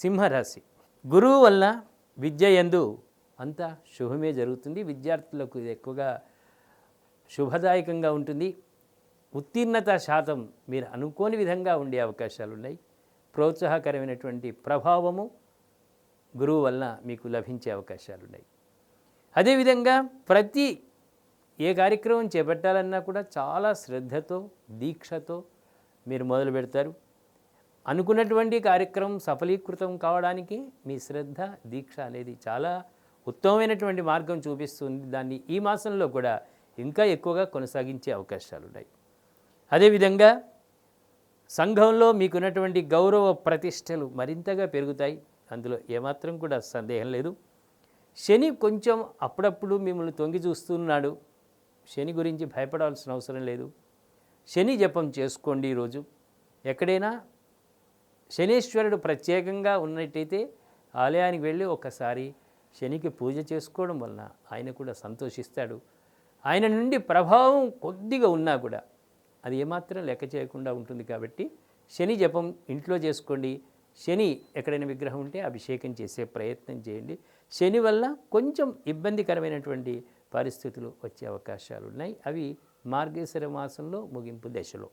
సింహరాశి. గురువు వల్ల విద్య ఎందు అంతా శుభమే జరుగుతుంది. విద్యార్థులకు ఇది ఎక్కువగా శుభదాయకంగా ఉంటుంది. ఉత్తీర్ణత శాతం మీరు అనుకోని విధంగా ఉండే అవకాశాలు ఉన్నాయి. ప్రోత్సాహకరమైనటువంటి ప్రభావము గురువు వల్ల మీకు లభించే అవకాశాలు ఉన్నాయి. అదేవిధంగా ప్రతి ఏ కార్యక్రమం చేపట్టాలన్నా కూడా చాలా శ్రద్ధతో దీక్షతో మీరు మొదలు పెడతారు. అనుకున్నటువంటి కార్యక్రమం సఫలీకృతం కావడానికి మీ శ్రద్ధ దీక్ష అనేది చాలా ఉత్తమమైనటువంటి మార్గం చూపిస్తుంది. దాన్ని ఈ మాసంలో కూడా ఇంకా ఎక్కువగా కొనసాగించే అవకాశాలు ఉన్నాయి అదేవిధంగా సంఘంలో మీకున్నటువంటి గౌరవ ప్రతిష్టలు మరింతగా పెరుగుతాయి. అందులో ఏమాత్రం కూడా సందేహం లేదు. శని కొంచెం అప్పుడప్పుడు మిమ్మల్ని తొంగి చూస్తున్నాడు. శని గురించి భయపడాల్సిన అవసరం లేదు. శని జపం చేసుకోండి ఈరోజు. ఎక్కడైనా శనీశ్వరుడు ప్రత్యేకంగా ఉన్నట్టయితే ఆలయానికి వెళ్ళి ఒకసారి శనికి పూజ చేసుకోవడం వలన ఆయన కూడా సంతోషిస్తాడు. ఆయన నుండి ప్రభావం కొద్దిగా ఉన్నా కూడా అది ఏమాత్రం లెక్క చేయకుండా ఉంటుంది కాబట్టి శని జపం ఇంట్లో చేసుకోండి. శని ఎక్కడైనా విగ్రహం ఉంటే అభిషేకం చేసే ప్రయత్నం చేయండి. శని వల్ల కొంచెం ఇబ్బందికరమైనటువంటి పరిస్థితులు వచ్చే అవకాశాలు ఉన్నాయి అవి మార్గేశ్వర మాసంలో ముగింపు దశలో.